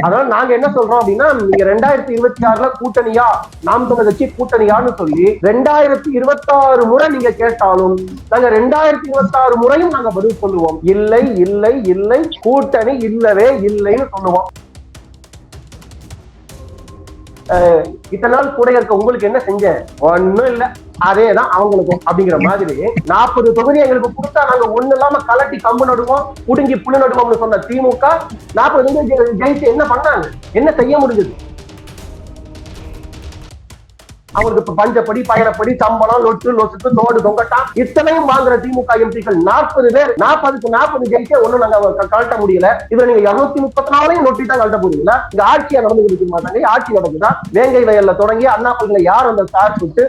அதனால நாங்க என்ன சொல்றோம் அப்படின்னா நீங்க ரெண்டாயிரத்தி இருபத்தி ஆறுல கூட்டணியா நாம் தமிழ் கட்சி கூட்டணியான்னு சொல்லி ரெண்டாயிரத்தி இருபத்தி ஆறு முறை நீங்க கேட்டாலும் நாங்க ரெண்டாயிரத்தி இருபத்தி ஆறு முறையும் நாங்க பதில் சொல்லுவோம். இல்லை இல்லை இல்லை கூட்டணி இல்லவே இல்லைன்னு சொல்லுவோம். அஹ் இத்தனை நாள் கூட இருக்க உங்களுக்கு என்ன செஞ்சேன்? ஒண்ணும் இல்ல. அதேதான் அவங்களுக்கும் அப்படிங்கிற மாதிரி நாற்பது தொகுதி எங்களுக்கு கொடுத்தா நாங்க ஒண்ணு இல்லாம கலட்டி கம்பு நடுவோம் புடுங்கி புல்லு நடுவோம்னு சொன்ன திமுக நாற்பது தொகுதி ஜெயிச்சு என்ன பண்ணாங்க? என்ன செய்ய முடிஞ்சது? அவங்களுக்கு இப்ப பஞ்சப்படி பயணப்படி சம்பளம் லொட்டு லொசுக்கு தோடு தொங்கட்டான் இத்தனையும் வாங்குற திமுக எம்பிக்கள் நாற்பது பேர் நாற்பதுக்கு நாற்பது ஜெயிச்சே ஒண்ணும் நாங்க கழட்ட முடியல. இதுல நீங்க இருநூத்தி முப்பத்தி நாலையும் நொட்டி தான் கழட்ட முடியல இங்க ஆட்சியா நடந்து இருக்க மாட்டாங்க ஆட்சி நடக்குதா? வேங்கை வயல்ல தொடங்கி அண்ணா பல்கலை யார் அந்த சார் சுட்டு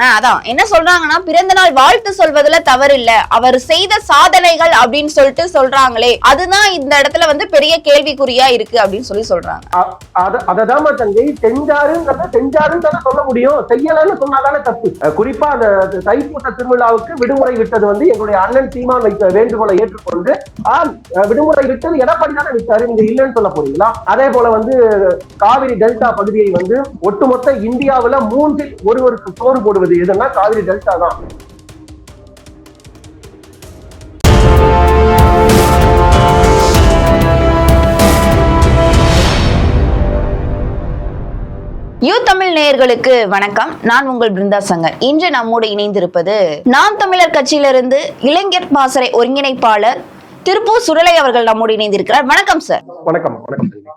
அதான். என்ன சொல்றாங்கன்னா பிறந்த நாள் வாழ்த்து சொல்வதுல தவறு இல்ல அவர் செய்த சாதனைகள் அப்படின்னு சொல்லிட்டு சொல்றாங்களே. அதுதான் இந்த இடத்துல வந்து பெரிய கேள்விக்குறியா இருக்கு அப்படின்னு சொல்லி சொல்றாங்க. அ- அததான் தங்கை. செஞ்சாருங்கிறத செஞ்சாருன்னு தானே சொல்ல முடியும். செய்யலன்னு சொன்னாதானே தப்பு. குறிப்பா அந்த அந்த தைப்பூச திருவிழாவுக்கு விடுமுறை விட்டது வந்து எங்களுடைய அண்ணன் சீமான் வைத்த வேண்டுகோளை ஏற்றுக்கொண்டு ஆம் விடுமுறை விட்டது எடப்பாடி தானே விட்டாரு. நீங்க இல்லைன்னு சொல்ல போறீங்களா? அதே போல வந்து காவிரி டெல்டா பகுதியை வந்து ஒட்டுமொத்த இந்தியாவுல மூன்றில் ஒருவருக்கு சோறு போடுவது எதுன்னா காவிரி டெல்டா தான். யூ தமிழ் நேயர்களுக்கு வணக்கம். நான் உங்கள் பிருந்தா சங்கர். இன்று நம்மோடு இணைந்திருப்பது நாம் தமிழர் கட்சியிலிருந்து இளைஞர் பாசறை ஒருங்கிணைப்பாளர் திருப்பூர் சுடலை அவர்கள் நம்மோடு இணைந்திருக்கிறார். வணக்கம் சார் வணக்கம்.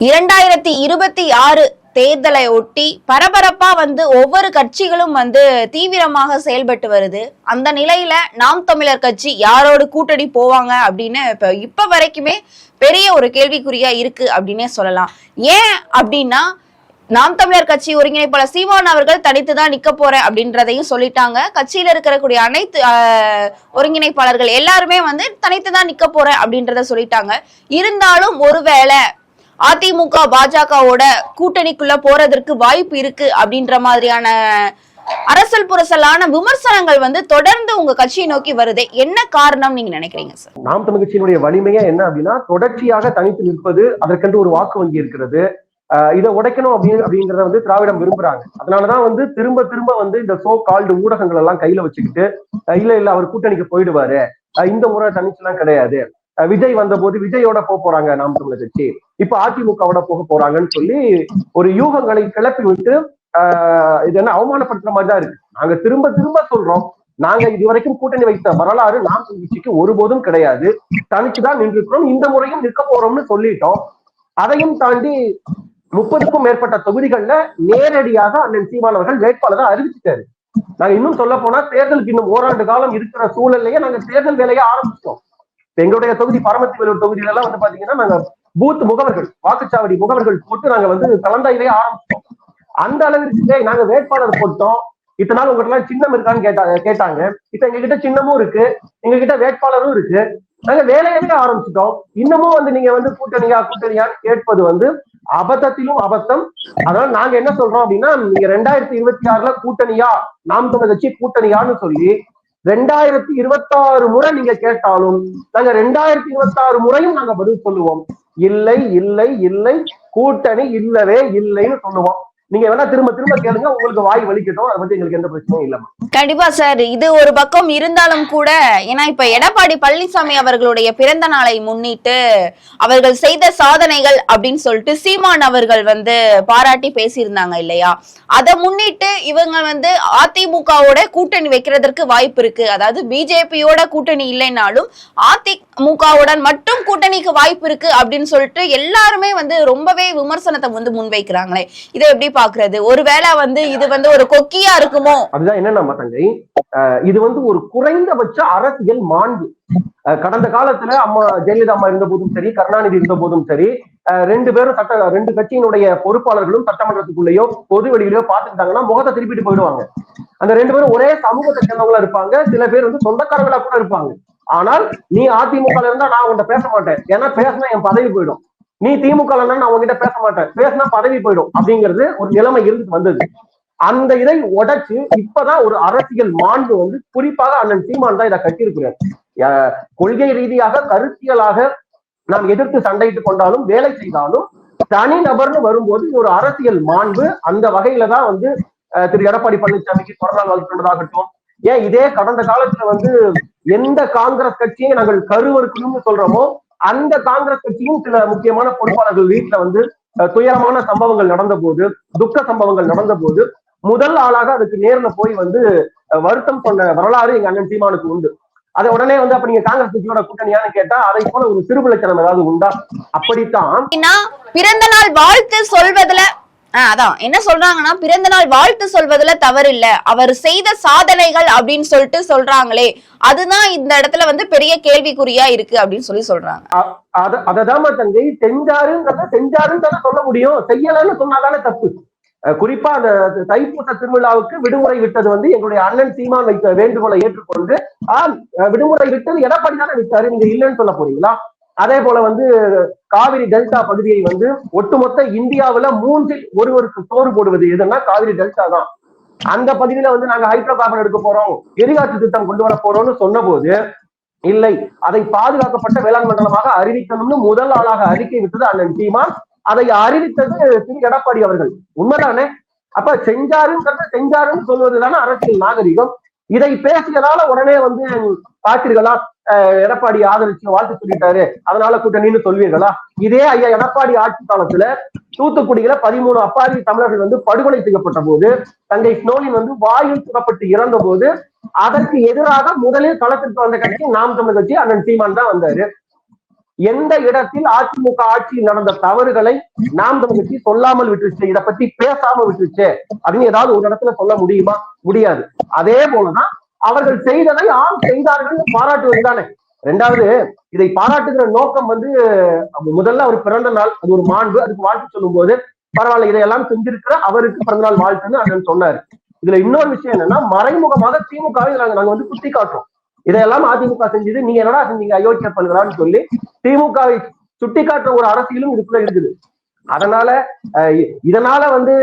இரண்டாயிரத்தி இருபத்தி ஆறு தேர்தலை ஒட்டி பரபரப்பா வந்து ஒவ்வொரு கட்சிகளும் வந்து தீவிரமாக செயல்பட்டு வருது. அந்த நிலையில நாம் தமிழர் கட்சி யாரோடு கூட்டணி போவாங்க அப்படின்னு இப்ப இப்ப வரைக்குமே பெரிய ஒரு கேள்விக்குறியா இருக்கு அப்படின்னே சொல்லலாம். ஏன் அப்படின்னா நாம் தமிழர் கட்சி ஒருங்கிணைப்பாளர் சீமான் அவர்கள் தனித்து தான் நிக்க போறேன் அப்படின்றதையும் சொல்லிட்டாங்க. கட்சியில இருக்கக்கூடிய அனைத்து ஒருங்கிணைப்பாளர்கள் எல்லாருமே வந்து தனித்து தான் நிக்க போறேன் அப்படின்றத சொல்லிட்டாங்க. இருந்தாலும் ஒருவேளை அதிமுக பாஜகவோட கூட்டணிக்குள்ள போறதற்கு வாய்ப்பு இருக்கு அப்படின்ற மாதிரியான அரசல் புரசலான விமர்சனங்கள் வந்து தொடர்ந்து உங்க கட்சியை நோக்கி வருது. என்ன காரணம் நீங்க நினைக்கிறீங்க சார் நாம் தமிழ் கட்சியினுடைய வலிமையா என்ன அப்படின்னா தொடர்ச்சியாக தனித்து நிற்பது அதற்கென்று ஒரு வாக்கு வங்கி இருக்கிறது. ஆஹ் இதை உடைக்கணும் அப்படின்னு அப்படிங்கறத வந்து திராவிடம் விரும்புறாங்க. அதனாலதான் வந்து திரும்ப திரும்ப வந்து இந்த சோ கால்டு ஊடகங்கள் எல்லாம் கையில வச்சுக்கிட்டு இல்ல இல்ல அவர் கூட்டணிக்கு போயிடுவாரு. இந்த முறை தனிச்சுலாம் கிடையாது. விஜய் வந்த போது விஜயோட போக போறாங்க நாம் தமிழர் கட்சி. இப்ப அதிமுகவோட போக போறாங்கன்னு சொல்லி ஒரு யூகங்களை கிளப்பி விட்டு ஆஹ் இது என்ன அவமானப்படுத்துற மாதிரி தான் இருக்கு. நாங்க திரும்ப திரும்ப சொல்றோம். நாங்க இதுவரைக்கும் கூட்டணி வைத்த வரலாறு நாம் கட்சிக்கு ஒருபோதும் கிடையாது. தனிச்சுதான் நின்றுக்கிறோம். இந்த முறையும் நிற்க போறோம்னு சொல்லிட்டோம். அதையும் தாண்டி முப்பதுக்கும் மேற்பட்ட தொகுதிகள்ல நேரடியாக அண்ணன் சீமான் அவர்கள் வேட்பாளரை அறிவிச்சிட்டாரு. நாங்க இன்னும் சொல்ல போனா தேர்தலுக்கு இன்னும் ஓராண்டு காலம் இருக்கிற சூழல்லையே நாங்க தேர்தல் வேலையை ஆரம்பிச்சிட்டோம். எங்களுடைய தொகுதி பரமத்தி வேலூர் தொகுதியில எல்லாம் வந்து பாத்தீங்கன்னா நாங்க பூத் முகவர்கள் வாக்குச்சாவடி முகவர்கள் போட்டு நாங்க வந்து கலந்தாய்வே ஆரம்பிச்சோம். அந்த அளவிற்கு நாங்க வேட்பாளர் போட்டோம். இத்தனை நாள் உங்ககிட்ட எல்லாம் சின்னம் இருக்கான்னு கேட்டாங்க கேட்டாங்க. இப்ப எங்க கிட்ட சின்னமும் இருக்கு. எங்க கிட்ட வேட்பாளரும் இருக்கு. நாங்க வேலையவே ஆரம்பிச்சிட்டோம். இன்னமும் வந்து நீங்க வந்து கூட்டணியா கூட்டணியான்னு கேட்பது வந்து அபத்தத்திலும் அபத்தம். அதனால நாங்க என்ன சொல்றோம் அப்படின்னா நீங்க ரெண்டாயிரத்தி இருபத்தி ஆறுல கூட்டணியா நாம் தமிழர் கட்சி கூட்டணியான்னு சொல்லி ரெண்டாயிரத்தி இருபத்தாறு முறை நீங்க கேட்டாலும் நாங்க ரெண்டாயிரத்தி இருபத்தாறு முறையும் நாங்க பதில் சொல்லுவோம். இல்லை இல்லை இல்லை கூட்டணி இல்லவே இல்லைன்னு சொல்லுவோம். நீங்க வேணா திரும்ப திரும்ப கேளுங்க. உங்களுக்கு வாய் வலிக்கட்டும். அதை பத்தி எங்களுக்கு எந்த பிரச்சனையும் இல்ல கண்டிப்பா சார் இது ஒரு பக்கம் இருந்தாலும் கூட ஏன்னா இப்ப எடப்பாடி பழனிசாமி அவர்களுடைய பிறந்த நாளை முன்னிட்டு அவர்கள் செய்த சாதனைகள் அப்படின்னு சொல்லிட்டு சீமான் அவர்கள் வந்து பாராட்டி பேசியிருந்தாங்க இல்லையா? அதை முன்னிட்டு இவங்க வந்து அதிமுகவோட கூட்டணி வைக்கிறதற்கு வாய்ப்பு இருக்கு. அதாவது பிஜேபியோட கூட்டணி இல்லைனாலும் அதிமுகவுடன் மட்டும் கூட்டணிக்கு வாய்ப்பு இருக்கு அப்படின்னு சொல்லிட்டு எல்லாருமே வந்து ரொம்பவே விமர்சனத்தை வந்து முன்வைக்கிறாங்களே. இதை எப்படி பாக்குறது ஒருவேளை வந்து இது வந்து ஒரு கொக்கியா இருக்குமோ? அதுதான் என்னன்னா நம்ம தங்கை இது வந்து ஒரு குறைந்தபட்ச அரசியல் மாண்பு. கடந்த காலத்துல அம்மா ஜெயலலிதா அம்மா இருந்த போதும் சரி கருணாநிதி இருந்த போதும் சரி அஹ் ரெண்டு பேரும் சட்ட ரெண்டு கட்சியினுடைய பொறுப்பாளர்களும் சட்டமன்றத்துக்குள்ளேயோ பொது வெளியிலயோ பாத்துக்கிட்டாங்கன்னா முகத்தை திருப்பிட்டு போயிடுவாங்க. அந்த ரெண்டு பேரும் ஒரே சமூகத்தை சேர்ந்தவங்களா இருப்பாங்க. சில பேர் வந்து சொந்தக்காரங்களா கூட இருப்பாங்க. ஆனால் நீ அதிமுக இருந்தா நான் உன்கிட்ட பேச மாட்டேன். ஏன்னா பேசினா என் பதவி போயிடும். நீ திமுக நான் உங்ககிட்ட பேச மாட்டேன். பேசினா பதவி போயிடும் அப்படிங்கிறது ஒரு நிலைமை இருந்து வந்தது. அந்த இதை உடைச்சு இப்பதான் ஒரு அரசியல் மாண்பு வந்து குறிப்பாக அண்ணன் சீமான் தான் இதை கட்டியிருக்கிறார். கொள்கை ரீதியாக கருத்தியலாக நாம் எதிர்த்து சண்டையிட்டு கொண்டாலும் வேலை செய்தாலும் தனி நபர்னு வரும்போது ஒரு அரசியல் மாண்பு அந்த வகையில தான் வந்து திரு எடப்பாடி பழனிசாமிக்கு கொரோனா வளர்த்துள்ளதாகட்டும் ஏன் இதே கடந்த காலத்துல வந்து எந்த காங்கிரஸ் கட்சியை நாங்கள் கருவறுக்கணும்னு சொல்றோமோ அந்த காங்கிரஸ் கட்சியும் சில முக்கியமான பொறுப்பாளர்கள் வீட்டுல வந்து துயரமான சம்பவங்கள் நடந்த போது துக்க சம்பவங்கள் நடந்த போது முதல் ஆளாக அதுக்கு நேர்ல போய் வந்து வருத்தம் கொண்ட வரலாறு எங்க அண்ணன் சீமானுக்கு உண்டு. அதை உடனே வந்து அப்ப நீங்க காங்கிரஸ் கட்சியோட கூட்டணியான்னு கேட்டா அதை போல ஒரு சிறுபிள்ளைத்தனம் ஏதாவது உண்டா? அப்படித்தான். பிறந்த நாள் வாழ்த்து சொல்வதுல அதான். என்ன சொல்றாங்கன்னா பிறந்த நாள் வாழ்த்து சொல்வதுல தவறு இல்ல அவர் செய்த சாதனைகள் அப்படின்னு சொல்லிட்டு சொல்றாங்களே. அதுதான் இந்த இடத்துல வந்து பெரிய கேள்விக்குறியா இருக்கு அப்படின்னு சொல்லி சொல்றாங்க. அத அததான் தங்கை செஞ்சாருன்றத செஞ்சாருன்றத சொல்ல முடியும். செய்யலன்னு சொன்னாதானே தப்பு. குறிப்பா அந்த தைப்பூச திருவிழாவுக்கு விடுமுறை விட்டது வந்து எங்களுடைய அண்ணன் சீமான் வைத்த வேண்டுகோளை ஏற்றுக்கொண்டு ஆஹ் விடுமுறை விட்டது எடப்பாடி தானே விட்டாரு நீங்க இல்லைன்னு சொல்ல போறீங்களா? அதே போல வந்து காவிரி டெல்டா பகுதியை வந்து ஒட்டுமொத்த இந்தியாவுல மூன்றில் ஒருவருக்கு சோறு போடுவது எதுன்னா காவிரி டெல்டா தான். அந்த பகுதியில வந்து நாங்க ஹைட்ரோ கார்பன் எடுக்க போறோம். எரிகாற்று திட்டம் கொண்டு வர போறோம்னு சொன்ன போது இல்லை அதை பாதுகாக்கப்பட்ட வேளாண் மண்டலமாக அறிவிக்கணும்னு முதல் ஆளாக அறிக்கை விட்டது அண்ணன் சீமான். அதை அறிவித்தது திரு. எடப்பாடி அவர்கள். உண்மைதானே? அப்ப செஞ்சாருங்கிறத செஞ்சாருன்னு சொல்வது தானே அரசியல் நாகரிகம். இதை பேசியதால உடனே வந்து பார்த்தீர்களா எடப்பாடி ஆதரிச்சு வாழ்த்து சொல்லிட்டாரு. அதனால கூட்டணின்னு சொல்வீர்களா? இதே ஐயா எடப்பாடி ஆட்சி காலத்துல தூத்துக்குடியில பதிமூணு அப்பாவி தமிழர்கள் வந்து படுகொலை செய்யப்பட்ட போது தங்கை ஸ்னோலின் வந்து வாயில் சுடப்பட்டு இறந்த போது அதற்கு எதிராக முதலில் களத்திற்கு வந்த கட்சி நாம் தமிழ் கட்சி அண்ணன் சீமான் தான் வந்தாரு. எந்த இடத்தில் அதிமுக ஆட்சியில் நடந்த தவறுகளை நாம் தமிழ் கட்சி சொல்லாமல் விட்டுருச்சு இதை பத்தி பேசாம விட்டுருச்சு அப்படின்னு ஏதாவது ஒரு இடத்துல சொல்ல முடியுமா? முடியாது. அதே போலதான் அவர்கள் செய்ததை ஆம் செய்தார்கள் பாராட்டுவது தானே. ரெண்டாவது இதை பாராட்டுகிற நோக்கம் வந்து முதல்ல அவர் பிறந்த நாள் அது ஒரு மாண்பு அதுக்கு வாழ்த்து சொல்லும் போது பரவாயில்ல இதையெல்லாம் செஞ்சிருக்கிற அவருக்கு பிறந்த நாள் வாழ்த்துன்னு அண்ணன் சொன்னாரு. இதுல இன்னொரு விஷயம் என்னன்னா மறைமுகமாக திமுகவை நாங்க நாங்க வந்து குத்தி காட்டுறோம். இதையெல்லாம் அதிமுக செஞ்சது நீங்க என்னடா செஞ்சீங்க அயோக்கிய பண்ணுறான்னு சொல்லி திமுகவை சுட்டிக்காட்டுற ஒரு அரசியலும் இதுக்குள்ள இருக்குது. அதனால அஹ், இதனால வந்து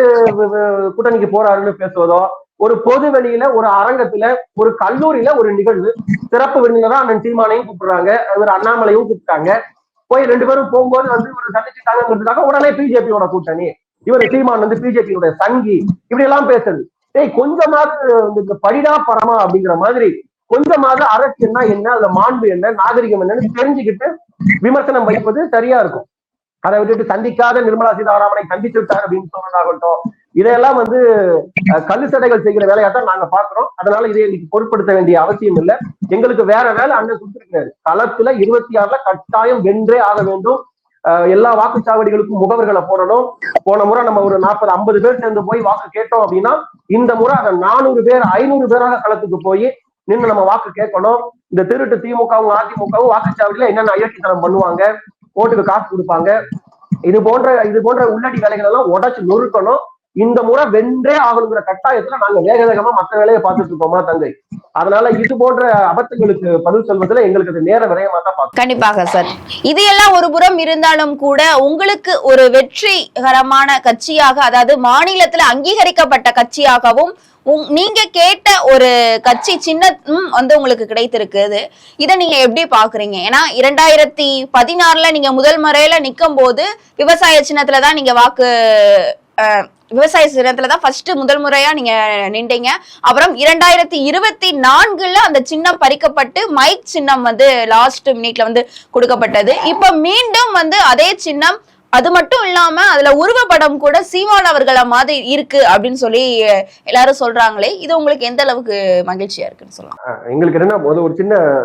கூட்டணிக்கு போறாருன்னு பேசுவதோ ஒரு பொது வெளியில ஒரு அரங்கத்துல ஒரு கல்லூரியில ஒரு நிகழ்வு சிறப்பு விருந்தினரா அண்ணன் சீமானையும் கூப்பிடுறாங்க. இவர் அண்ணாமலையும் கூப்பிட்டாங்க. போய் ரெண்டு பேரும் போகும்போது வந்து ஒரு சந்திச்சுட்டாங்கிறதுக்காக உடனே பிஜேபியோட கூட்டணி. இவர் சீமான் வந்து பிஜேபியோட சங்கி. இப்படி எல்லாம் பேசுறது. டேய் கொஞ்சமாவது படிடா பரமா அப்படிங்கிற மாதிரி கொஞ்சமாவது அரசியல்னா என்ன அதுல மாண்பு என்ன நாகரிகம் என்னன்னு தெரிஞ்சுக்கிட்டு விமர்சனம் வைப்பது சரியா இருக்கும். அதை விட்டுட்டு சந்திக்காத நிர்மலா சீதாராமனை சந்திச்சு விட்டார் அப்படின்னு சொன்னதாகட்டும் இதையெல்லாம் வந்து கல் கல்லு சடைகள் செய்கிற வேலையா தான் நாங்க பாக்குறோம் அதனால இதை இன்னைக்கு பொருட்படுத்த வேண்டிய அவசியம் இல்லை. எங்களுக்கு வேற வேலை அண்ணன் கொடுத்திருக்காரு களத்துல இருபத்தி ஆறுல கட்டாயம் வென்றே ஆக வேண்டும். எல்லா வாக்குச்சாவடிகளுக்கும் முகவர்களை போடணும். போன முறை நம்ம ஒரு நாற்பது ஐம்பது பேர் சேர்ந்து போய் வாக்கு கேட்டோம் அப்படின்னா இந்த முறை அதை நானூறு பேர் ஐநூறு பேராக களத்துக்கு போய் நின்று நம்ம வாக்கு கேட்கணும். இந்த திருட்டு திமுகவும் அதிமுகவும் வாக்குச்சாவடியில என்னென்ன அயற்சித்தனம் பண்ணுவாங்க? ஓட்டுக்கு காசு கொடுப்பாங்க. இது போன்ற இது போன்ற உள்ளடி வேலைகள் எல்லாம் உடச்சு நொறுக்கணும். இந்த முறை வென்றே ஆகணுங்கிற கட்டாயத்துல நாங்க வேக வேகமா மற்ற வேலையை பார்த்துட்டு இருக்கோமா தங்கை? அதனால இது போன்ற அபத்தங்களுக்கு பதில் சொல்வதுல எங்களுக்கு அது நேர விரயமா தான் கண்டிப்பாக சார் இது எல்லாம் ஒரு புறம் இருந்தாலும் கூட உங்களுக்கு ஒரு வெற்றிகரமான கட்சியாக அதாவது மாநிலத்துல அங்கீகரிக்கப்பட்ட கட்சியாகவும் உங்- நீங்க கேட்ட ஒரு கட்சி சின்னமும் வந்து உங்களுக்கு கிடைத்திருக்குது இதை நீங்க எப்படி பாக்குறீங்க ஏன்னா இரண்டாயிரத்தி பதினாறுல நீங்க முதல் முறையில நிக்கும் போது விவசாய சின்னத்துல தான் நீங்க வாக்கு விவசாய சின்னத்துல தான் ஃபர்ஸ்ட் முதல் முறையா நீங்க நின்றீங்க. அப்புறம் இரண்டாயிரத்தி இருபத்தி நான்குல அந்த சின்னம் பறிக்கப்பட்டு மைக் சின்னம் வந்து லாஸ்ட் மினிட்ல வந்து கொடுக்கப்பட்டது. இப்ப மீண்டும் வந்து அதே சின்னம் அது மட்டும் இல்லாம அதுல உருவப்படம் கூட சீமான் அவர்களை மாதிரி இருக்கு அப்படின்னு சொல்லி எல்லாரும் சொல்றாங்களே. இது உங்களுக்கு எந்த அளவுக்கு மகிழ்ச்சியா இருக்குன்னு சொல்லலாம். எங்களுக்கு என்ன போது ஒரு சின்ன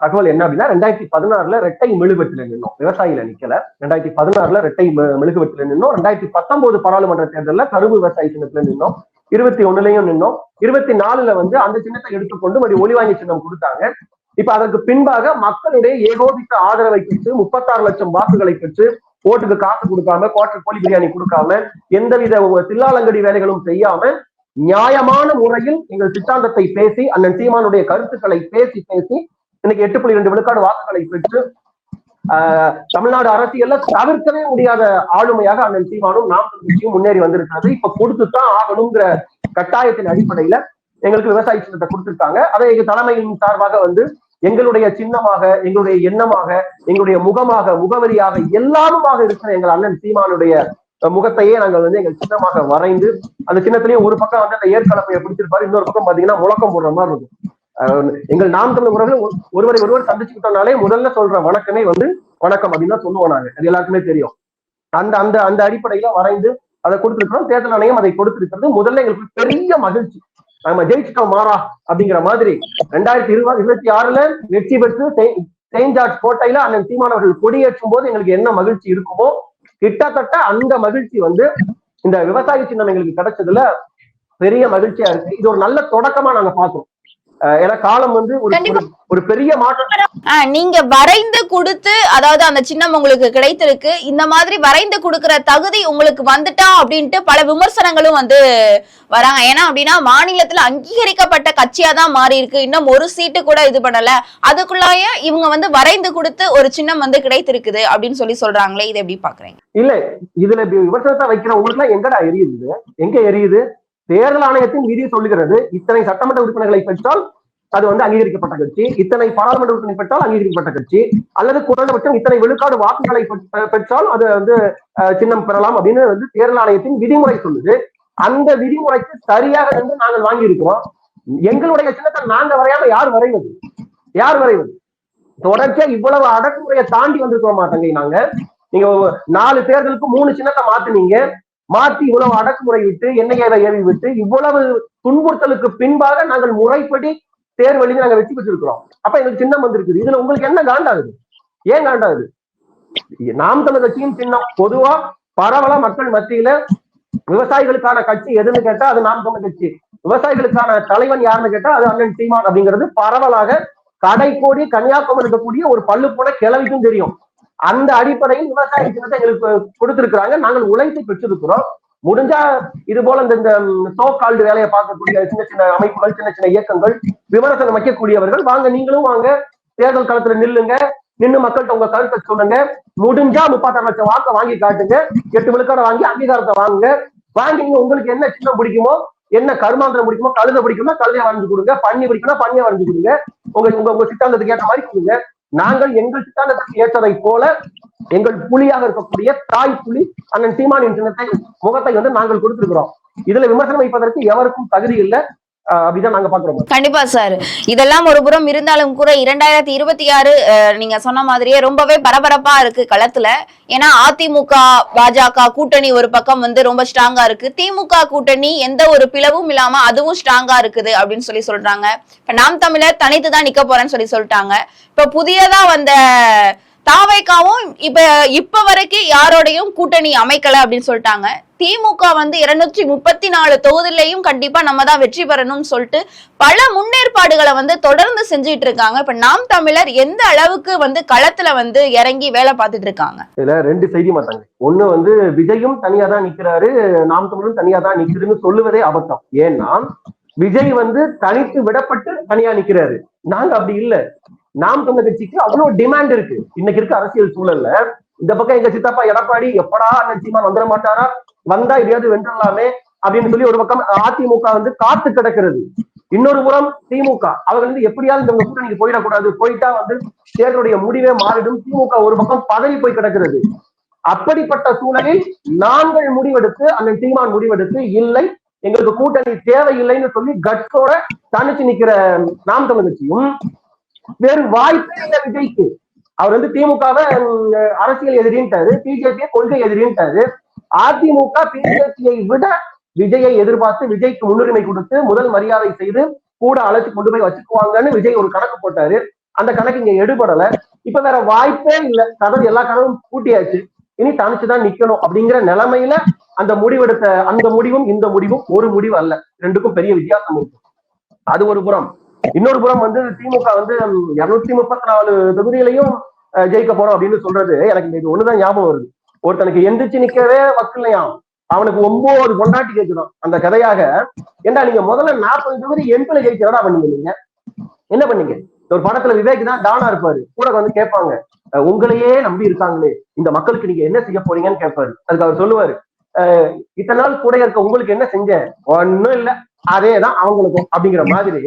தகவல் என்ன அப்படின்னா ரெண்டாயிரத்தி பதினாறுல ரெட்டை மெழுகுவத்தில நின்னோம். விவசாயில நிக்கல. ரெண்டாயிரத்தி பதினாறுல ரெட்டை மெ- நின்னோம். ரெண்டாயிரத்தி பத்தொன்பது பாராளுமன்ற தேர்தலில் கரும்பு விவசாய சின்னத்துல நின்னோம். இருபத்தி ஒண்ணுலயும் நின்னோம். இருபத்தி நாலுல வந்து அந்த சின்னத்தை எடுத்துக்கொண்டு மறுபடி ஒளிவாங்கி சின்னம் கொடுத்தாங்க. இப்ப அதற்கு பின்பாக மக்களுடைய ஏகோபித்த ஆதரவை பெற்று முப்பத்தாறு லட்சம் வாக்குகளை பெற்று ஓட்டுக்கு காசு கொடுக்காம குவார்டர் கோழி பிரியாணி கொடுக்காம எந்தவித தில்லாலங்கடி வேலைகளும் செய்யாம நியாயமான முறையில் எங்கள் சித்தாந்தத்தை பேசி அண்ணன் சீமானுடைய கருத்துக்களை பேசி பேசி இன்னைக்கு எட்டு புள்ளி ரெண்டு விழுக்காடு வாக்குகளை பெற்று ஆஹ், தமிழ்நாடு அரசியல்ல தவிர்க்கவே முடியாத ஆளுமையாக அண்ணன் சீமானும் நாம் கட்சியும் முன்னேறி வந்திருக்கிறது. இப்ப கொடுத்துதான் ஆகணுங்கிற கட்டாயத்தின் அடிப்படையில எங்களுக்கு விவசாய சட்டத்தை கொடுத்திருக்காங்க. அதை எங்க தலைமையின் சார்பாக வந்து எங்களுடைய சின்னமாக எங்களுடைய எண்ணமாக எங்களுடைய முகமாக முகவரியாக எல்லாமுமாக இருக்கிற எங்கள் அண்ணன் சீமானுடைய முகத்தையே நாங்கள் வந்து எங்கள் சின்னமாக வரைந்து அந்த சின்னத்திலேயே ஒரு பக்கம் வந்து அந்த ஏற்கலப்பையை பிடிச்சிருப்பாரு இன்னொரு பக்கம் பாத்தீங்கன்னா முழக்கம் போடுற மாதிரி இருக்கும். எங்கள் நாம் தமிழ் உறவுகள் ஒருவரை ஒருவர் சந்திச்சுக்கிட்டோம்னாலே முதல்ல சொல்ற வணக்கமே வந்து வணக்கம் அப்படின்னு தான் சொல்லுவோம் நாங்க. அது எல்லாருக்குமே தெரியும். அந்த அந்த அந்த அடிப்படையில வரைந்து அதை கொடுத்திருக்கிறோம். தேர்தல் ஆணையம் அதை கொடுத்திருக்கிறது. முதல்ல எங்களுக்கு பெரிய மகிழ்ச்சி. நம்ம ஜெயிச்சிட்டோம் மாறா அப்படிங்கிற மாதிரி ரெண்டாயிரத்தி இருபது இருபத்தி ஆறுல வெற்றி பெற்று செயின்ட் ஜார்ஜ் கோட்டையில அண்ணன் சீமானவர்கள் கொடியேற்றும் போது எங்களுக்கு என்ன மகிழ்ச்சி இருக்குமோ கிட்டத்தட்ட அந்த மகிழ்ச்சி வந்து இந்த விவசாய சின்னம் எங்களுக்கு கிடைச்சதுல பெரிய மகிழ்ச்சியா இருக்கு. இது ஒரு நல்ல தொடக்கமா நாங்க பார்த்தோம். ஏன்னா காலம் வந்து ஒரு. ஒரு- பெரிய மாற்றம். நீங்க வரைந்து கொடுத்து அதாவது அந்த சின்னம் உங்களுக்கு கிடைத்திருக்கு இந்த மாதிரி வரைந்து கொடுக்கிற தகுதி உங்களுக்கு வந்துட்டா அப்படின்ட்டு பல விமர்சனங்களும் வந்து வராங்க. ஏன்னா அப்படின்னா மாநிலத்துல அங்கீகரிக்கப்பட்ட கட்சியா தான் மாறி இருக்கு இன்னும் ஒரு சீட்டு கூட இது பண்ணல. அதுக்குள்ளாய இவங்க வந்து வரைந்து கொடுத்து ஒரு சின்னம் வந்து கிடைத்திருக்குது அப்படின்னு சொல்லி சொல்றாங்களே இதை எப்படி பாக்குறீங்க? இல்ல இதுல விமர்சனத்தை வைக்கிற உங்களுக்கு எல்லாம் எங்கடா எரியுது? எங்க எரியுது? தேர்தல் ஆணையத்தின் விதி சொல்லுகிறது. இத்தனை சட்டமன்ற உறுப்பினர்களை பெற்றால் அது வந்து அங்கீகரிக்கப்பட்ட கட்சி. இத்தனை பாராளுமன்ற உறுப்பினர் பெற்றால் அங்கீகரிக்கப்பட்ட கட்சி. அல்லது குறைந்தபட்சம் இத்தனை விழுக்காடு வாக்குகளை பெற்றால் அது வந்து சின்னம் பெறலாம் அப்படின்னு வந்து தேர்தல் ஆணையத்தின் விதிமுறை சொல்லுது. அந்த விதிமுறைக்கு சரியாக வந்து நாங்கள் வாங்கி இருக்கிறோம் எங்களுடைய சின்னத்தை நாங்க வரையாம யார் வரைவது? யார் வரைவது? தொடர்ச்சியா இவ்வளவு அடக்குமுறையை தாண்டி வந்திருக்க மாட்டாங்க நாங்க? நீங்க நாலு தேர்தலுக்கு மூணு சின்னத்தை மாத்துனீங்க. மாத்தி இவ்வளவு அடக்குமுறை விட்டு எண்ணெயை ஏவி விட்டு இவ்வளவு துன்புறுத்தலுக்கு பின்பாக நாங்கள் முறைப்படி தேர்வு எழுதி நாங்க வெற்றி பெற்றிருக்கிறோம். அப்ப எங்களுக்கு சின்னம் வந்திருக்குது. இதுல உங்களுக்கு என்ன காண்டாகுது? ஏன் காண்டாகுது? நாம் தமிழ் கட்சியின் சின்னம் பொதுவா பரவலா மக்கள் மத்தியில விவசாயிகளுக்கான கட்சி எதுன்னு கேட்டா அது நாம் தமிழ் கட்சி. விவசாயிகளுக்கான தலைவன் யாருன்னு கேட்டா அது அண்ணன் சீமான் அப்படிங்கிறது பரவலாக கடைக்கோடி கன்னியாகுமரி இருக்கக்கூடிய ஒரு பல்லு போல கிளவிக்கும் தெரியும். அந்த அடிப்படையில் விவசாய சின்னத்தை எங்களுக்கு கொடுத்திருக்கிறாங்க. நாங்கள் உழைத்து பெற்றிருக்கிறோம். முடிஞ்சா இது போல இந்த சோ கால்டு வேலையை பார்க்கக்கூடிய சின்ன சின்ன அமைப்புகள் சின்ன சின்ன இயக்கங்கள் விமர்சனம் வைக்கக்கூடியவர்கள் வாங்க நீங்களும் வாங்க. தேர்தல் களத்துல நில்லுங்க. நின்னு மக்கள்கிட்ட உங்க கருத்தை சொல்லுங்க. முடிஞ்சா முப்பத்தாறு லட்சம் வாக்க வாங்கி காட்டுங்க. எட்டு விழுக்காட வாங்கி அங்கீகாரத்தை வாங்குங்க. வாங்கி நீங்க உங்களுக்கு என்ன சின்னம் பிடிக்குமோ என்ன கருமாந்திரம் பிடிக்குமோ கழுத பிடிக்குமோ கழுதையை வரைஞ்சு கொடுங்க. பண்ணி பிடிக்கும்னா பண்ணியை வரைஞ்சு கொடுங்க. உங்க உங்க உங்க சித்தாந்தத்துக்கு ஏற்ற மாதிரி கொடுங்க. நாங்கள் எங்கள் சித்தாந்தத்துக்கு ஏற்றதை போல எங்கள் புலியாக இருக்கக்கூடிய தாய் புலி அண்ணன் சீமானின் சின்னத்தை முகத்தை வந்து நாங்கள் கொடுத்திருக்கிறோம். இதுல விமர்சனம் வைப்பதற்கு எவருக்கும் தகுதி இல்லை. கண்டிப்பா சார். இதெல்லாம் ஒரு புறம் இருந்தாலும் கூட இரண்டாயிரத்தி இருபத்தி ஆறு நீங்க சொன்ன மாதிரியே ரொம்பவே பரபரப்பா இருக்கு களத்துல. ஏன்னா அதிமுக பாஜக கூட்டணி ஒரு பக்கம் வந்து ரொம்ப ஸ்ட்ராங்கா இருக்கு. திமுக கூட்டணி எந்த ஒரு பிளவும் இல்லாம அதுவும் ஸ்ட்ராங்கா இருக்குது அப்படின்னு சொல்லி சொல்றாங்க. இப்ப நாம் தமிழர் தனித்து தான் நிக்க போறேன்னு சொல்லி சொல்லிட்டாங்க. இப்ப புதியதா வந்த தாவைக்காவும் இப்ப இப்ப வரைக்கும் யாரோடையும் கூட்டணி அமைக்கல அப்படின்னு சொல்லிட்டாங்க. திமுக வந்து இருநூற்றி முப்பத்தி நாலு தொகுதியிலையும் கண்டிப்பா நம்ம தான் வெற்றி பெறணும்னு சொல்லிட்டு பல முன்னேற்பாடுகளை வந்து தொடர்ந்து செஞ்சுட்டு இருக்காங்க. இப்ப நாம் தமிழர் எந்த அளவுக்கு வந்து களத்துல வந்து இறங்கி வேலை பார்த்துட்டு இருக்காங்க? இதுல ரெண்டு செய்தி மாட்டாங்க. ஒண்ணு வந்து விஜயும் தனியா தான் நிக்கிறாரு நாம் தமிழும் தனியா தான் நிக்குதுன்னு சொல்லுவதே அபத்தம். ஏன்னா விஜய் வந்து தனித்து விடப்பட்டு தனியா நிக்கிறாரு. நாங்க அப்படி இல்ல. நாம் சொன்ன கட்சிக்கு அவ்வளவு டிமாண்ட் இருக்கு. இன்னைக்கு இருக்க அரசியல் சூழல்ல இந்த பக்கம் எங்க சித்தப்பா எடப்பாடி எப்படா நிச்சயமா வந்துட மாட்டாரா? வந்தா எதையாவது வென்றலாமே அப்படின்னு சொல்லி ஒரு பக்கம் அதிமுக வந்து காத்து கிடக்கிறது. இன்னொரு புறம் திமுக. அவர் வந்து எப்படியாவது இந்த கூட்டணிக்கு போயிடக்கூடாது. போயிட்டா வந்து தேர்தலுடைய முடிவே மாறிடும். திமுக ஒரு பக்கம் பதவி போய் கிடக்கிறது. அப்படிப்பட்ட சூழலில் நாங்கள் முடிவெடுத்து அந்த தீமான் முடிவெடுத்து இல்லை எங்களுக்கு கூட்டணி தேவையில்லைன்னு சொல்லி கட்ஸோட தனிச்சு நிக்கிற நாம் தமிழ் கட்சியும் வேறு வாய்ப்பே இல்லை விஜய்க்கு. அவர் வந்து திமுகவை அரசியல் எதிரின்ட்டாரு பிஜேபியை கொள்கை எதிரின்ட்டாரு. அதிமுக பிஜேபியை விட விஜயை எதிர்பார்த்து விஜய்க்கு முன்னுரிமை கொடுத்து முதல் மரியாதை செய்து கூட அழைச்சு கொண்டு போய் வச்சுக்குவாங்கன்னு விஜய் ஒரு கணக்கு போட்டாரு. அந்த கணக்கு இங்க எடுபடல. இப்ப வேற வாய்ப்பே இல்ல. கதவு எல்லா கதவும் பூட்டியாச்சு. இனி தனிச்சுதான் நிக்கணும் அப்படிங்கிற நிலைமையில அந்த முடிவெடுத்த அந்த முடிவும் இந்த முடிவும் ஒரு முடிவு அல்ல. ரெண்டுக்கும் பெரிய வித்தியாசம் இருக்கு. அது ஒரு புறம். இன்னொரு புறம் வந்து திமுக வந்து இருநூத்தி முப்பத்தி நாலு தொகுதிகளையும் அஹ், ஜெயிக்க போறோம் அப்படின்னு சொல்றது எனக்கு இது ஒண்ணுதான் ஞாபகம் வருது. ஒருத்தனுக்கு எந்திரிச்சு நிக்கவே வக்கலையாம் அவனுக்கு ஒன்பது கொண்டாட்டி கேட்கணும் அந்த கதையாக ஏண்டா நீங்க முதல்ல நாற்பது தொகுதி எம்பில ஜெயிக்கிறதா பண்ணீங்க நீங்க? என்ன பண்ணீங்க? ஒரு படத்துல விவேக் தான் டானா இருப்பாரு. கூட வந்து கேட்பாங்க. உங்களையே நம்பி இருக்காங்களே. இந்த மக்களுக்கு நீங்க என்ன செய்ய போறீங்கன்னு கேட்பாரு. அதுக்கு அவர் சொல்லுவாரு. இத்தனை நாள் கூட இருக்க உங்களுக்கு என்ன செஞ்சேன் ஒண்ணும் இல்ல. அதேதான் அவங்களுக்கும் அப்படிங்கிற மாதிரி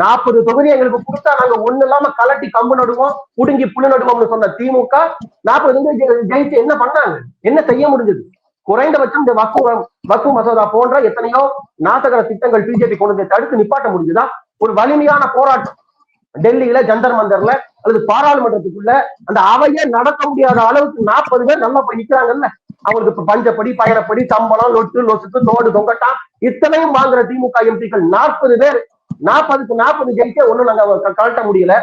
நாற்பது தொகுதி எங்களுக்கு கொடுத்தா நாங்க ஒண்ணு இல்லாம கலட்டி கம்பு நடுவோம் புடுங்கி புல்லு நடுவோம்னு சொன்ன திமுக நாற்பது தொகுதி ஜெயிச்சு என்ன பண்ணாங்க? என்ன செய்ய முடிஞ்சது? குறைந்தபட்சம் இந்த வக்கு வக்கு மசோதா போன்ற எத்தனையோ நாசகர திட்டங்கள் பிஜேபி கொண்டு வந்து தடுத்து நிப்பாட்ட முடிஞ்சுதா? ஒரு வலிமையான போராட்டம். டெல்லியில ஜந்தர் மந்தர்ல அல்லது பாராளுமன்றத்துக்குள்ள அந்த அவையே நடத்த முடியாத அளவுக்கு நாற்பது பேர் நல்லா போய் நிக்கிறாங்கல்ல? அவங்களுக்கு இப்ப பஞ்சப்படி பயணப்படி சம்பளம் லொட்டு லொசுக்கு தோடு தொங்கட்டான். இத்தனையும் வாங்குற திமுக எம்பிக்கள் நாற்பது பேர். நாற்பதுக்கு நாற்பது ஜெயிச்சே ஒண்ணும் நாங்க க- கழட்ட முடியல.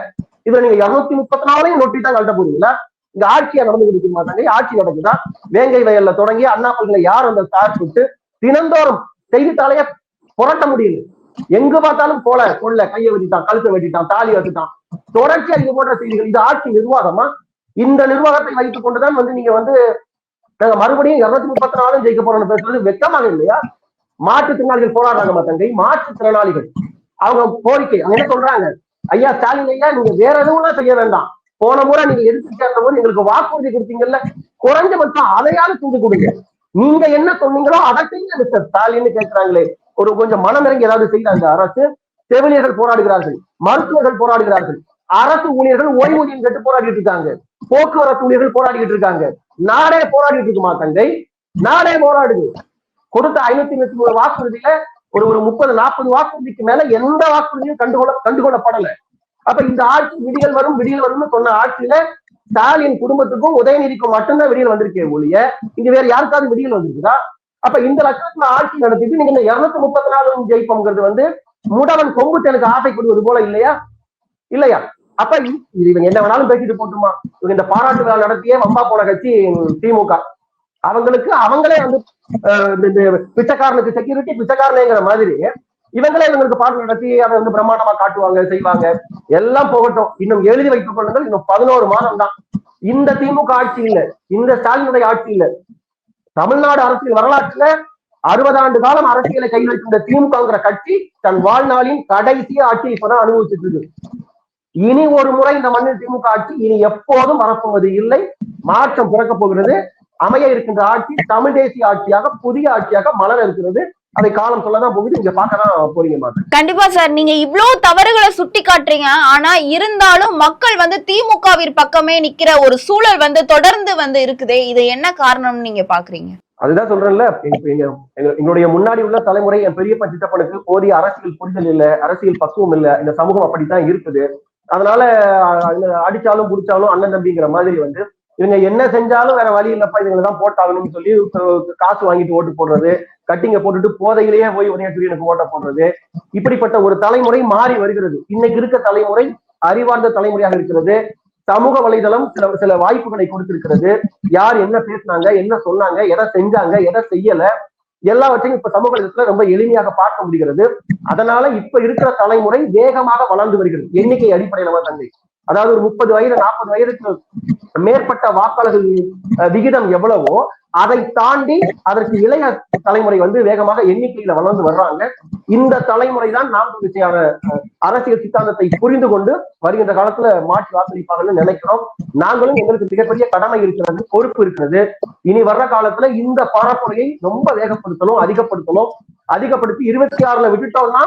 இதுல நீங்க இருநூத்தி முப்பத்தி நாலையும் நொட்டி தான் கழட்ட போறீங்களா? இங்க ஆட்சியா நடந்துகிட்டு இருக்க மாட்டாங்க ஆட்சி நடக்குதா? வேங்கை வயல்ல தொடங்கி அண்ணா பல்கலை யார் அந்த ஸ்டார் விட்டு தினந்தோறும் செய்தித்தாளைய புரட்ட முடியல. எங்க பார்த்தாலும் கொலை கொள்ள கையை வெட்டிட்டான் கழுத்தை வெட்டிட்டான் தாலி வெட்டிட்டான் தொடர்ச்சியா இது போன்ற செய்திகள் இது ஆட்சி நிர்வாகமா? இந்த நிர்வாகத்தை வைத்துக் கொண்டுதான் வந்து நீங்க வந்து நாங்க மறுபடியும் இருநூத்தி முப்பத்தி நாலும் ஜெயிக்க போறோம்னு பேசுறது வெக்கமாக இல்லையா? மாற்றுத்திறனாளிகள் போராடுறாங்க தங்கை. மாற்றுத்திறனாளிகள் அவங்க கோரிக்கை. என்ன சொல்றாங்க? ஐயா ஸ்டாலின் ஐயா நீங்க வேற எதுவும் செய்ய வேண்டாம். போன முறை நீங்க எதிர்த்து சேர்ந்த போது எங்களுக்கு வாக்குறுதி கொடுத்தீங்கல்ல. குறைஞ்சபட்சம் அதையாவது செஞ்சு கொடுங்க. நீங்க என்ன சொன்னீங்களோ அதை செய்யுங்க மிஸ்டர் ஸ்டாலின் கேட்கிறாங்களே ஒரு கொஞ்சம் மனம் இறங்கி ஏதாவது செய்யறாங்க அரசு. செவிலியர்கள் போராடுகிறார்கள் மருத்துவர்கள் போராடுகிறார்கள். அரசு ஊழியர்கள் ஓய்வூதியம் கேட்டு போராடிட்டு இருக்காங்க. போக்குவரத்து ஊழியர்கள் போராடிக்கிட்டு இருக்காங்க. நாடே போராடிட்டு இருக்குமா தங்கை? நாடே போராடுது. கொடுத்த ஐநூத்தி இருபத்தி மூணு வாக்குறுதியில ஒரு ஒரு முப்பது நாற்பது வாக்குறுதிக்கு மேல எந்த வாக்குறுதியும் கண்டுகொள்ள கண்டுகொள்ளப்படல. அப்ப இந்த ஆட்சி விடியல் வரும் விடியல் வரும்னு சொன்ன ஆட்சியில ஸ்டாலின் குடும்பத்துக்கும் உதயநிதிக்கும் மட்டும்தான் விடியல் வந்திருக்கே ஒழிய இங்க வேற யாருக்காவது விடியல் வந்திருக்குதா? அப்ப இந்த லட்சத்துல ஆட்சி நடத்திட்டு நீங்க இந்த இருநூத்தி முப்பத்தி நாலு ஜெயிப்போங்கிறது வந்து முடவன் கொம்பு எனக்கு ஆசைப்படுவது போல இல்லையா? இல்லையா? அப்ப இது இவங்க என்ன வேணாலும் பேசிட்டு போட்டுமா. இவங்க இந்த பாராட்டு விழா நடத்தியே வம்பா போன கட்சி திமுக. அவங்களுக்கு அவங்களே வந்து இந்த- பிச்சைக்காரனுக்கு செக்யூரிட்டி பிச்சைக்காரனேங்கிற மாதிரி இவங்களே இவங்களுக்கு பாட்டு நடத்தி அதை வந்து பிரம்மாண்டமா காட்டுவாங்க செய்வாங்க. எல்லாம் போகட்டும். இன்னும் எழுதி வைத்துக் கொள்ளுங்கள். இன்னும் பதினோரு மாதம் தான் இந்த திமுக ஆட்சி இல்ல. இந்த ஸ்டாலினுடைய ஆட்சி இல்ல. தமிழ்நாடு அரசியல் வரலாற்றுல அறுபது ஆண்டு காலம் அரசியலை கையில் வைக்கின்ற திமுகங்கிற கட்சி தன் வாழ்நாளின் கடைசி ஆட்சியை இப்பதான் அனுபவிச்சுட்டு இருக்கு. இனி ஒரு முறை இந்த மண்ணில் திமுக ஆட்சி இனி எப்போதும் வரப்போவது இல்லை. மாற்றம் பிறக்க போகிறது. அமைய இருக்கின்ற ஆட்சி தமிழ் தேசிய ஆட்சியாக புதிய ஆட்சியாக மலர இருக்கிறது. அதை காலம் சொல்லதான் போகுது. இங்க பார்க்கதான் போறீங்க கண்டிப்பா சார். நீங்க இவ்ளோ தவறுகளை சுட்டி காட்டுறீங்க. ஆனா இருந்தாலும் மக்கள் வந்து திமுகவின் பக்கமே நிக்கிற ஒரு சூழல் வந்து தொடர்ந்து வந்து இருக்குதே. இது என்ன காரணம்னு நீங்க பாக்குறீங்க? அதுதான் சொல்றேன்ல. எங்க- எங்க- எங்க- எங்களுடைய முன்னாடி உள்ள தலைமுறை என் பெரியப்பா சித்தப்பனுக்கு போதிய அரசியல் புரிதல் இல்ல அரசியல் பக்குவம் இல்ல. இந்த சமூகம் அப்படித்தான் இருக்குது. அதனால அடிச்சாலும் குடிச்சாலும் அண்ணன் தம்பிங்கிற மாதிரி வந்து இவங்க என்ன செஞ்சாலும் வேற வழி இல்லப்பா இவங்களை தான் போட்டாகணும்னு சொல்லி காசு வாங்கிட்டு ஓட்டு போடுறது கட்டிங்க போட்டுட்டு போதையிலேயே போய் உதயசூரியனுக்கு ஓட்ட போடுறது இப்படிப்பட்ட ஒரு தலைமுறை மாறி வருகிறது. இன்னைக்கு இருக்க தலைமுறை அறிவார்ந்த தலைமுறையாக இருக்கிறது. சமூக வலைதளம் சில சில வாய்ப்புகளை கொடுத்திருக்கிறது. யார் என்ன பேசினாங்க என்ன சொன்னாங்க எதை செஞ்சாங்க எதை செய்யல எல்லாவற்றையும் இப்ப சமூக வலைதளத்துல ரொம்ப எளிமையாக பார்க்க முடிகிறது. அதனால இப்ப இருக்கிற தலைமுறை வேகமாக வளர்ந்து வருகிறது. எண்ணிக்கை அடிப்படையில தந்தை அதாவது ஒரு முப்பது வயது நாற்பது வயதுக்கு மேற்பட்ட வாக்காளர்கள் விகிதம் எவ்வளவோ அதை தாண்டி அதற்கு இளைய தலைமுறை வந்து வேகமாக எண்ணிக்கையில வளர்ந்து வர்றாங்க. இந்த தலைமுறை தான் நாம் விஜயான அரசியல் சித்தாந்தத்தை புரிந்து கொண்டு வருகின்ற காலத்துல மாற்றி வாக்களிப்பாங்கன்னு நினைக்கிறோம். நாங்களும் எங்களுக்கு மிகப்பெரிய கடமை இருக்கிறது பொறுப்பு இருக்கிறது. இனி வர்ற காலத்துல இந்த பரப்புரையை ரொம்ப வேகப்படுத்தணும் அதிகப்படுத்தணும். அதிகப்படுத்தி இருபத்தி ஆறுல விட்டுட்டோம்னா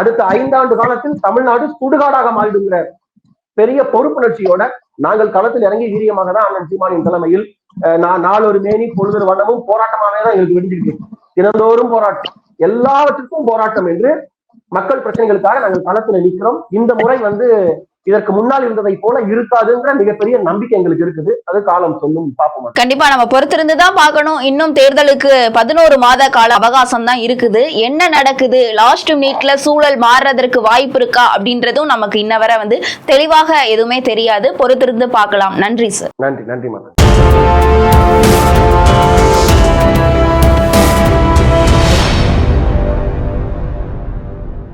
அடுத்த ஐந்தாண்டு காலத்தில் தமிழ்நாடு சுடுகாடாக மாறிடுங்கிற பெரிய பொறுப்புணர்ச்சியோட நாங்கள் களத்தில் இறங்கி வீரியமாக தான் அண்ணன் சீமானின் தலைமையில் அஹ், நான் நாலொரு மேனி பொழுது வண்ணமும் போராட்டமாகவே தான் எங்களுக்கு வெடிஞ்சிருக்கு தினந்தோறும் போராட்டம். எல்லாவற்றுக்கும் போராட்டம் என்று மக்கள் பிரச்சனைகளுக்காக நாங்கள் களத்துல நிற்கிறோம். இந்த முறை வந்து இதற்கு முன்னால் இருந்ததை போல இருக்காதுங்கிற மிகப்பெரிய நம்பிக்கை எங்களுக்கு இருக்குது. அது காலம் சொல்லும் பார்ப்போம்? கண்டிப்பா நம்ம பொறுத்திருந்து தான் பார்க்கணும். இன்னும் தேர்தலுக்கு பதினோரு மாத கால அவகாசம் தான் இருக்குது. என்ன நடக்குது? லாஸ்ட் மினிட்ல சூழல் மாறுறதற்கு வாய்ப்பு இருக்கா? அப்படின்றதும் நமக்கு இன்ன வரை வந்து தெளிவாக எதுவுமே தெரியாது. பொறுத்திருந்து பார்க்கலாம். நன்றி சார் நன்றி நன்றி மக்கள்